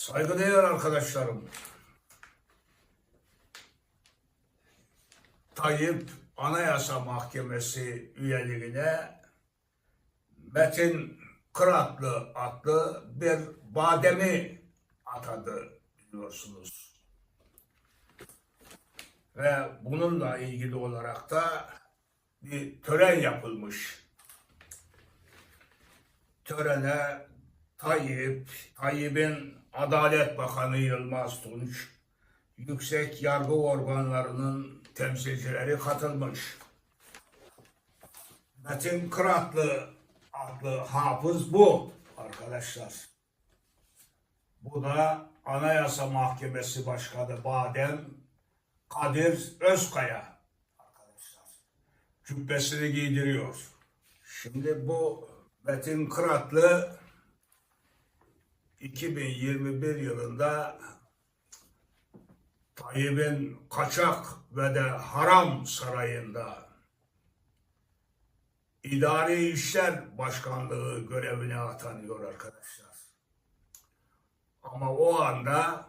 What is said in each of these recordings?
Saygıdeğer arkadaşlarım. Tayyip Anayasa Mahkemesi üyeliğine Metin Kıratlı adlı bir bademi atadı biliyorsunuz. Ve bununla ilgili olarak da bir tören yapılmış. Törene Tayyip, Tayyip'in Adalet Bakanı Yılmaz Tunç, yüksek yargı organlarının temsilcileri katılmış. Metin Kıratlı adlı hafız bu arkadaşlar. Bu da Anayasa Mahkemesi Başkanı Badem Kadir Özkaya arkadaşlar. Cübbesini giydiriyor. Şimdi bu Metin Kıratlı 2021 yılında Tayyip'in kaçak ve de haram sarayında İdari İşler Başkanlığı görevine atanıyor arkadaşlar. Ama o anda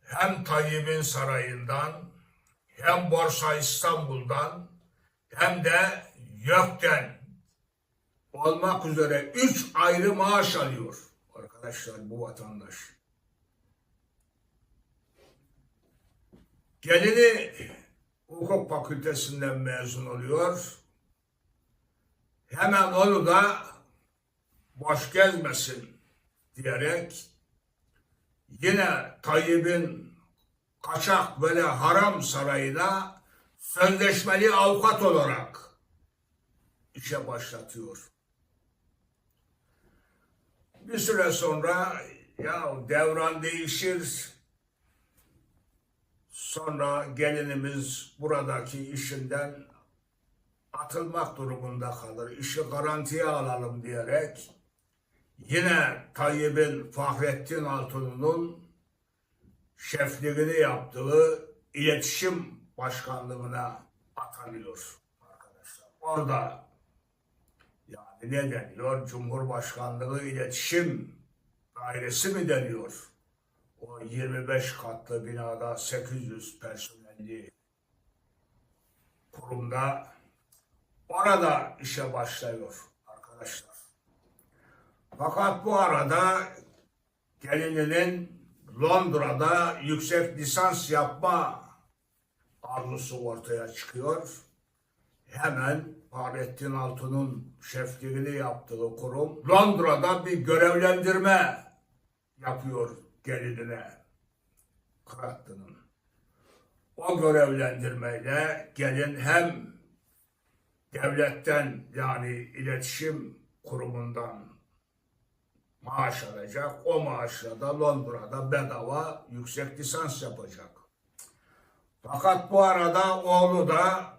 hem Tayyip'in sarayından hem Borsa İstanbul'dan hem de YÖK'ten olmak üzere üç ayrı maaş alıyor arkadaşlar bu vatandaş. Gelini hukuk fakültesinden mezun oluyor. Hemen onu da boş gezmesin diyerek yine Tayyip'in kaçak böyle haram sarayına sözleşmeli avukat olarak işe başlatıyor. Bir süre sonra ya devran değişir. Sonra gelinimiz buradaki işinden atılmak durumunda kalır. İşi garantiye alalım diyerek yine Tayyip'in Fahrettin Altun'un şefliğini yaptığı iletişim başkanlığına atanıyor arkadaşlar. Orada ne deniyor? Cumhurbaşkanlığı İletişim Dairesi mi deniyor? O 25 katlı binada 800 personelli kurumda orada işe başlıyor arkadaşlar. Fakat bu arada gelininin Londra'da yüksek lisans yapma arzusu ortaya çıkıyor. Hemen Fahrettin Altun'un şefliğini yaptığı kurum Londra'da bir görevlendirme yapıyor gelinine Kıratlı'nın. O görevlendirmeyle gelin hem devletten yani iletişim kurumundan maaş alacak. O maaşla da Londra'da bedava yüksek lisans yapacak. Fakat bu arada oğlu da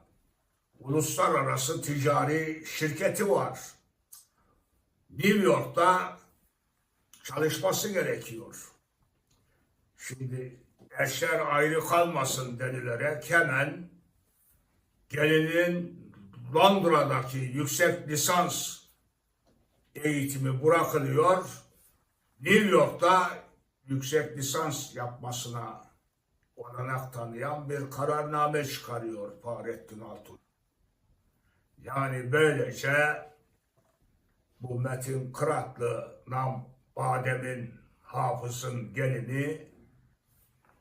uluslararası ticari şirketi var. New York'ta çalışması gerekiyor. Şimdi eşler ayrı kalmasın denilerek hemen gelinin Londra'daki yüksek lisans eğitimi bırakılıyor. New York'ta yüksek lisans yapmasına olanak tanıyan bir kararname çıkarıyor Fahrettin Altun. Yani böylece bu Metin Kıratlı Nam Badem'in hafızın gelini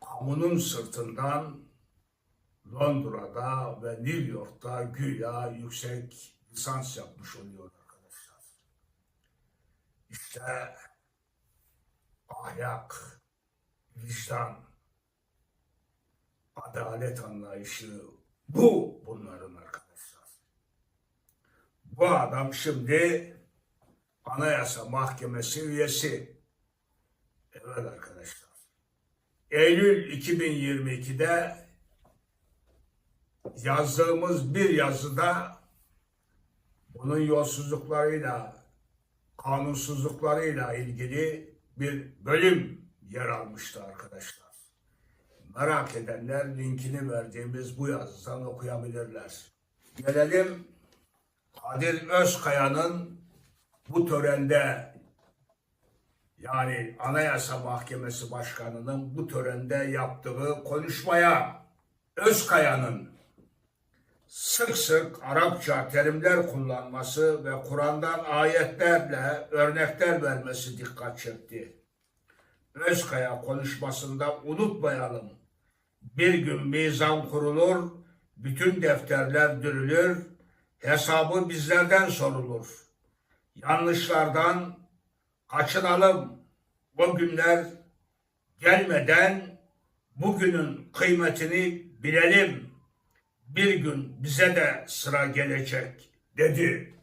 kamunun sırtından Londra'da ve New York'ta güya yüksek lisans yapmış oluyor arkadaşlar. İşte ahlak, vicdan, adalet anlayışı bu bunların arkadaşlar. Bu adam şimdi Anayasa Mahkemesi üyesi. Evet arkadaşlar. Eylül 2022'de yazdığımız bir yazıda bunun yolsuzluklarıyla, kanunsuzluklarıyla ilgili bir bölüm yer almıştı arkadaşlar. Merak edenler linkini verdiğimiz bu yazıdan okuyabilirler. Gelelim Kadir Özkaya'nın bu törende yani Anayasa Mahkemesi Başkanı'nın bu törende yaptığı konuşmaya Özkaya'nın sık sık Arapça terimler kullanması ve Kur'an'dan ayetlerle örnekler vermesi dikkat çekti. Özkaya konuşmasında unutmayalım. Bir gün mizan kurulur, bütün defterler dürülür, hesabı bizlerden sorulur. Yanlışlardan kaçınalım. O günler gelmeden bugünün kıymetini bilelim. Bir gün bize de sıra gelecek dedi.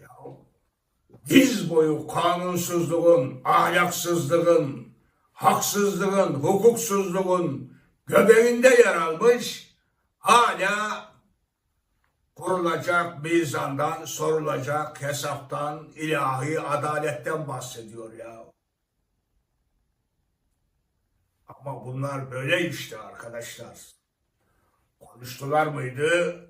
Ya, diz boyu kanunsuzluğun, ahlaksızlığın, haksızlığın, hukuksuzluğun göbeğinde yer almış, hala kurulacak mizandan, sorulacak hesaptan, ilahi adaletten bahsediyor ya. Ama bunlar böyle işte arkadaşlar. Konuştular mıydı?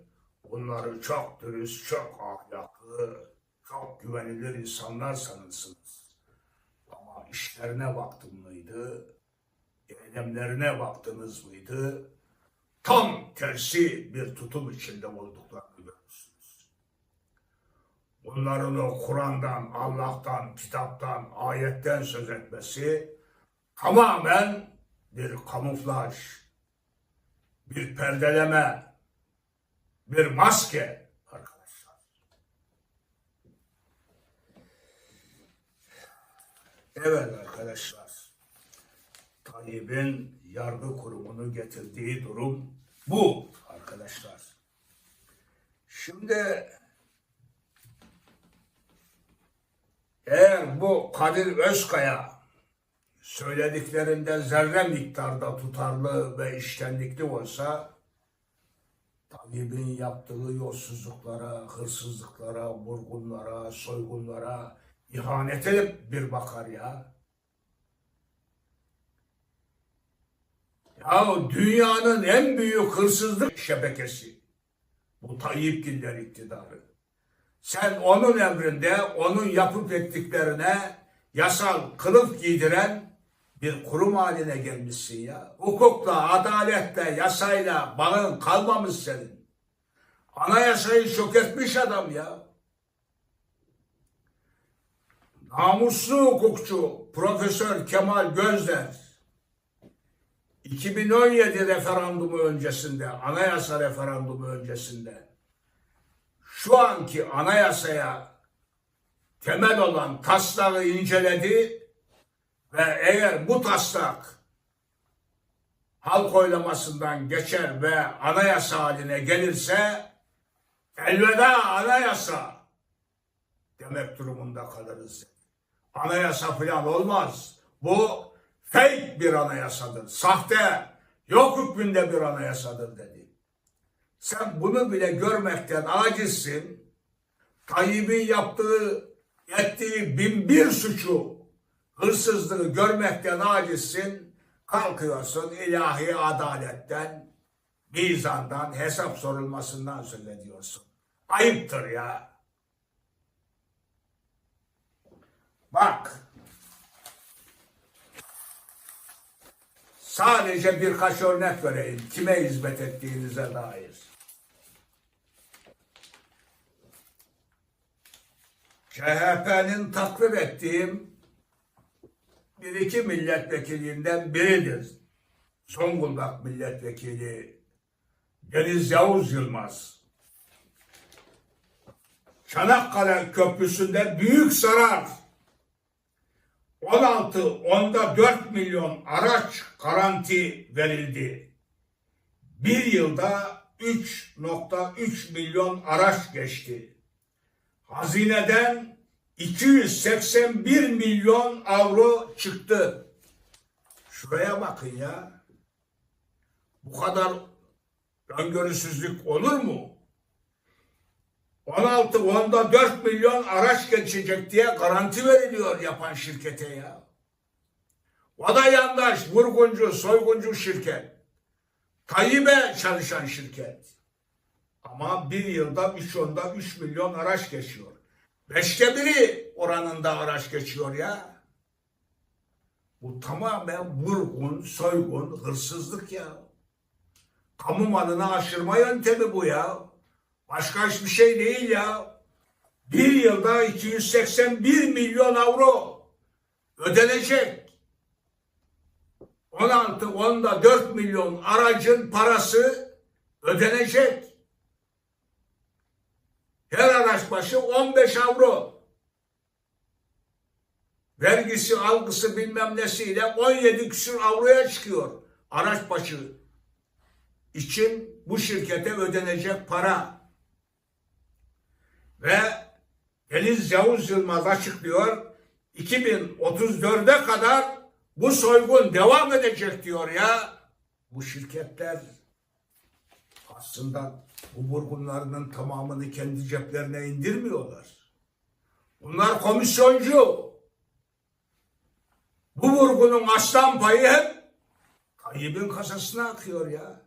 Bunları çok dürüst, çok ahlaklı, çok güvenilir insanlar sanırsınız. Ama işlerine baktın mıydı? Eylemlerine baktınız mıydı? Tam tersi bir tutum içinde olduklarını görürsünüz. Bunların o Kur'an'dan, Allah'tan, kitaptan, ayetten söz etmesi tamamen bir kamuflaj, bir perdeleme, bir maske arkadaşlar. Evet arkadaşlar. Tayyip'in yargı kurumunu getirdiği durum bu arkadaşlar. Şimdi eğer bu Kadir Özkaya söylediklerinde zerre miktarda tutarlı ve iştenlikli olsa Tayyip'in yaptığı yolsuzluklara, hırsızlıklara, vurgunlara, soygunlara ihanete bir bakar ya. Ya dünyanın en büyük hırsızlık şebekesi. Bu Tayyip Giller iktidarı. Sen onun emrinde, onun yapıp ettiklerine yasal kılıf giydiren bir kurum haline gelmişsin ya. Hukukla, adaletle, yasayla bağın kalmamış senin. Anayasayı çökertmiş adam ya. Namuslu hukukçu Profesör Kemal Gözler 2017 referandumu öncesinde, anayasa referandumu öncesinde şu anki anayasaya temel olan taslağı inceledi ve eğer bu taslak halk oylamasından geçer ve anayasa haline gelirse elveda anayasa demek durumunda kalırız. Anayasa falan olmaz. Bu fake bir anayasadır. Sahte, yok hükmünde bir anayasadır dedi. Sen bunu bile görmekten acizsin. Tayyip'in yaptığı, ettiği bin bir suçu, hırsızlığı görmekten acizsin. Kalkıyorsun ilahi adaletten, mizandan, hesap sorulmasından söz ediyorsun. Ayıptır ya. Bak, Sadece birkaç örnek vereyim. Kime hizmet ettiğinize dair. CHP'nin takdir ettiğim bir iki milletvekilinden biridir. Zonguldak milletvekili Deniz Yavuz Yılmaz. Çanakkale Köprüsü'nde büyük zarar 16 onda 4 milyon araç garanti verildi. Bir yılda 3.3 milyon araç geçti. Hazineden 281 milyon avro çıktı. Şuraya bakın ya. Bu kadar öngörüsüzlük olur mu? 16 onda 4 milyon araç geçecek diye garanti veriliyor yapan şirkete ya. O da yandaş, vurguncu, soyguncu şirket. Tayyip'e çalışan şirket. Ama bir yılda 3 onda 3 milyon araç geçiyor. Beşte biri oranında araç geçiyor ya. Bu tamamen vurgun, soygun, hırsızlık ya. Kamu malını aşırma yöntemi bu ya. Başka hiçbir şey değil ya. Bir yılda 281 milyon avro ödenecek. 16, onda 4 milyon aracın parası ödenecek. Her araç başı 15 avro. Vergisi, algısı bilmem nesiyle 17 küsur avroya çıkıyor. Araç başı için bu şirkete ödenecek para. Ve Deniz Yavuz Yılmaz açıklıyor. 2034'e kadar bu soygun devam edecek diyor ya. Bu şirketler aslında bu vurgunlarının tamamını kendi ceplerine indirmiyorlar. Bunlar komisyoncu. Bu vurgunun aslan payı hep Tayyip'in kasasına akıyor ya.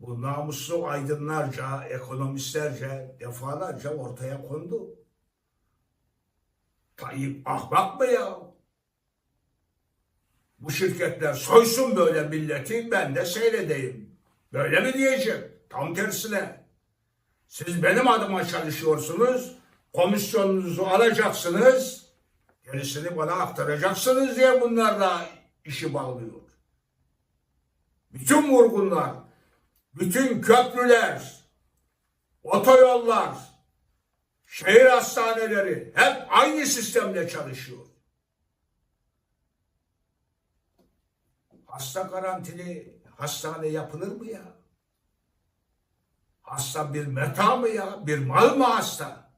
Bu namuslu aydınlarca, ekonomistlerce defalarca ortaya kondu. Tayyip ahmak mı ya? Bu şirketler soysun böyle milleti ben de seyredeyim. Böyle mi diyecek? Tam tersine. Siz benim adıma çalışıyorsunuz. Komisyonunuzu alacaksınız. Gerisini bana aktaracaksınız diye bunlarla işi bağlıyor. Bütün vurgunlar, bütün köprüler, otoyollar, şehir hastaneleri hep aynı sistemle çalışıyor. Hasta garantili hastane yapılır mı ya? Hasta bir meta mı ya? Bir mal mı hasta?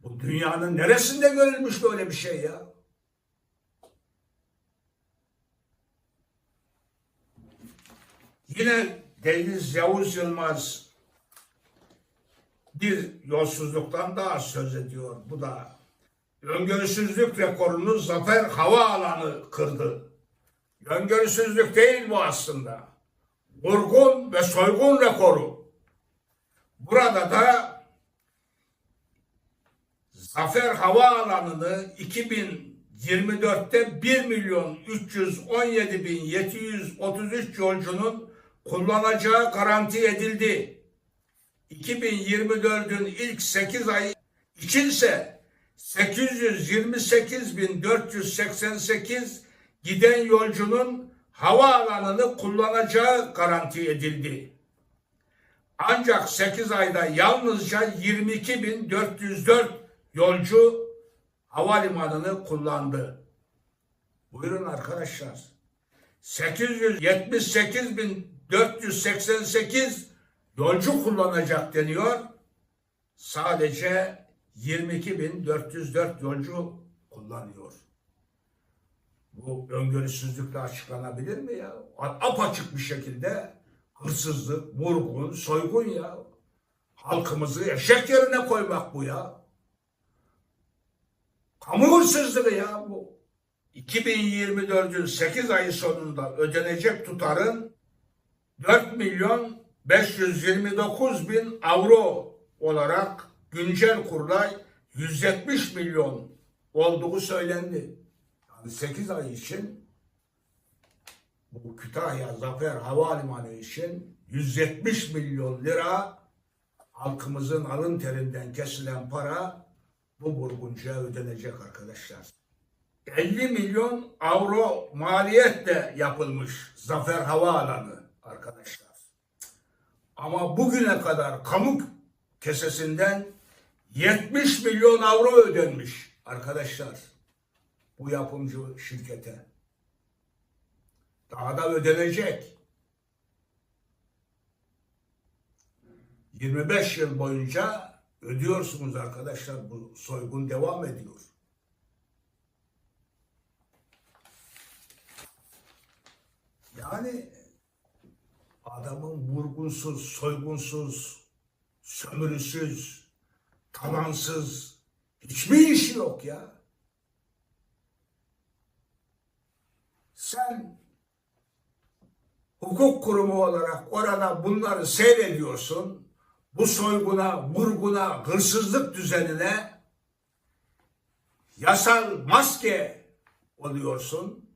Bu dünyanın neresinde görülmüş böyle bir şey ya? Yine Deniz Yavuz Yılmaz bir yolsuzluktan daha söz ediyor. Bu da öngörüsüzlük rekorunu Zafer Havaalanı kırdı. Öngörüsüzlük değil bu aslında. Vurgun ve soygun rekoru. Burada da Zafer Havaalanı'nı 2024'te 1 milyon 317 bin 733 yolcunun kullanacağı garanti edildi. 2024'ün ilk 8 ayı içinse 828.488 giden yolcunun havaalanını kullanacağı garanti edildi. Ancak 8 ayda yalnızca 22.404 yolcu havalimanını kullandı. Buyurun arkadaşlar. 878.488 yolcu kullanacak deniyor. Sadece 22.404 yolcu kullanıyor. Bu öngörüsüzlükle açıklanabilir mi ya? Apaçık bir şekilde hırsızlık, vurgun, soygun ya. Halkımızı eşek yerine koymak bu ya. Kamu hırsızlığı ya bu. 2024'ün 8 ayı sonunda ödenecek tutarın 4 milyon 529 bin avro olarak güncel kurla 170 milyon olduğu söylendi. Yani 8 ay için bu Kütahya Zafer Havalimanı için 170 milyon lira halkımızın alın terinden kesilen para bu vurguncuya ödenecek arkadaşlar. 50 milyon avro maliyetle yapılmış Zafer Havaalanı arkadaşlar. Ama bugüne kadar kamu kesesinden 70 milyon avro ödenmiş arkadaşlar. Bu yapımcı şirkete. Daha da ödenecek. 25 yıl boyunca ödüyorsunuz arkadaşlar. Bu soygun devam ediyor. Yani adamın vurgunsuz, soygunsuz, sömürüsüz, talansız hiçbir işi yok ya. Sen hukuk kurumu olarak orada bunları seyrediyorsun. bu soyguna, vurguna, hırsızlık düzenine yasal maske oluyorsun.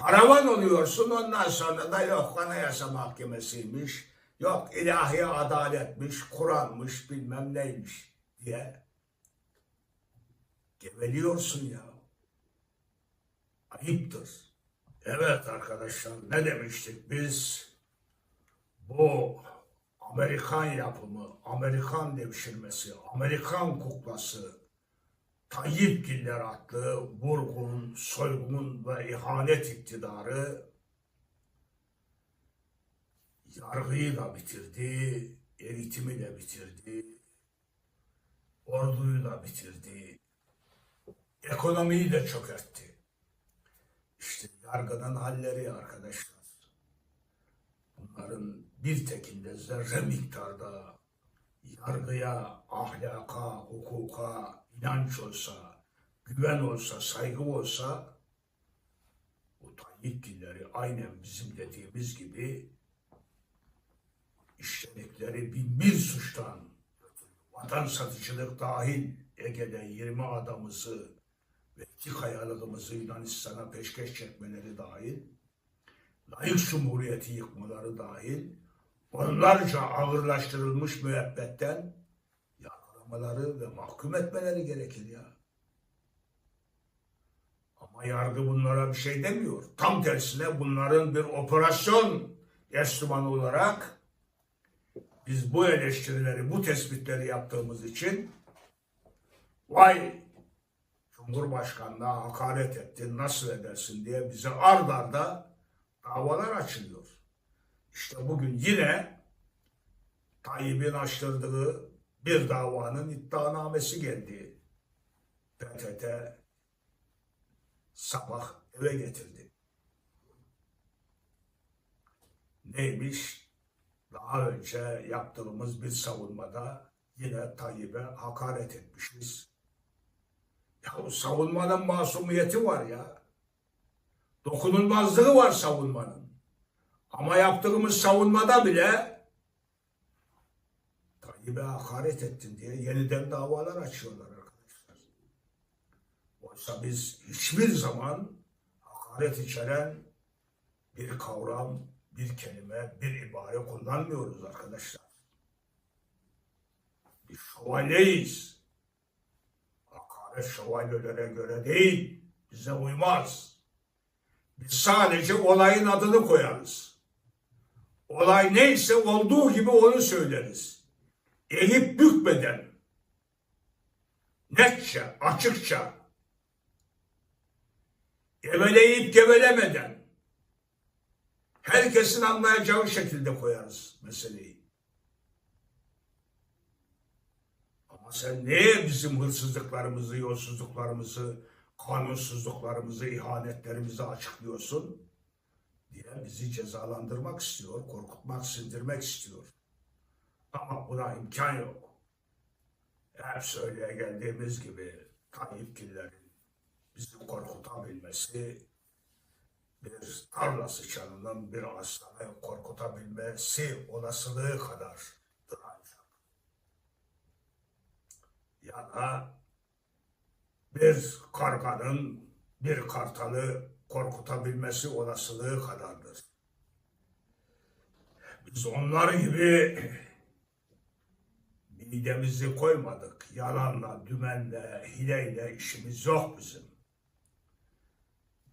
Paravan oluyorsun ondan sonra da yok anayasa mahkemesiymiş, yok ilahi adaletmiş, Kur'an'mış bilmem neymiş diye geveliyorsun ya. Ayıptır. Evet arkadaşlar ne demiştik biz? Bu Amerikan yapımı, Amerikan devşirmesi, Amerikan kuklası Tayyip Giller adlı vurgun, soygun ve ihanet iktidarı yargıyı da bitirdi, eğitimi de bitirdi, orduyu da bitirdi, ekonomiyi de çökertti. İşte yargının halleri arkadaşlar. Bunların bir tekinde zerre miktarda yargıya, ahlaka, hukuka, inanç olsa, güven olsa, saygı olsa bu Tayyipgilleri aynen bizim dediğimiz gibi işledikleri bin bir suçtan vatan satıcılık dahil Ege'de 20 adamımızı ve iki kayalığımızı Yunanistan'a peşkeş çekmeleri dahil layık cumhuriyeti yıkmaları dahil onlarca ağırlaştırılmış müebbetten yargılamaları ve mahkum etmeleri gerekir ya. Ama yargı bunlara bir şey demiyor. Tam tersine bunların bir operasyon enstrümanı olarak biz bu eleştirileri, bu tespitleri yaptığımız için vay Cumhurbaşkanına hakaret ettin, nasıl edersin diye bize ard arda davalar açılıyor. İşte bugün yine Tayyip'in açtırdığı bir davanın iddianamesi geldi. PTT sabah eve getirdi. Neymiş? Daha önce yaptığımız bir savunmada yine Tayyip'e hakaret etmişiz. Ya savunmanın masumiyeti var ya. Dokunulmazlığı var savunmanın. Ama yaptığımız savunmada bile Tayyip'e hakaret ettin diye yeniden davalar açıyorlar arkadaşlar. Oysa biz hiçbir zaman hakaret içeren bir kavram, bir kelime, bir ibare kullanmıyoruz arkadaşlar. Biz şövalyeyiz. Hakaret şövalyelere göre değil, bize uymaz. Biz sadece olayın adını koyarız. Olay neyse olduğu gibi onu söyleriz. Eğip bükmeden, netçe, açıkça, eveleyip gevelemeden, herkesin anlayacağı şekilde koyarız meseleyi. Ama sen niye bizim hırsızlıklarımızı, yolsuzluklarımızı, kanunsuzluklarımızı, ihanetlerimizi açıklıyorsun? diye bizi cezalandırmak istiyor, korkutmak, sindirmek istiyor. Ama buna imkan yok. Hep söyleye geldiğimiz gibi Tayyipgillerin bizi korkutabilmesi, bir tarla sıçanının bir aslanı korkutabilmesi olasılığı kadardır ancak. Ya da bir karganın bir kartalı korkutabilmesi olasılığı kadardır. Biz onlar gibi midemizi koymadık. Yalanla, dümenle, hileyle işimiz yok bizim.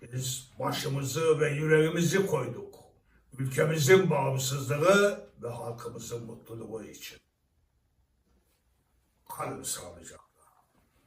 Biz başımızı ve yüreğimizi koyduk. Ülkemizin bağımsızlığı ve halkımızın mutluluğu için. Kalın sağlıcakla.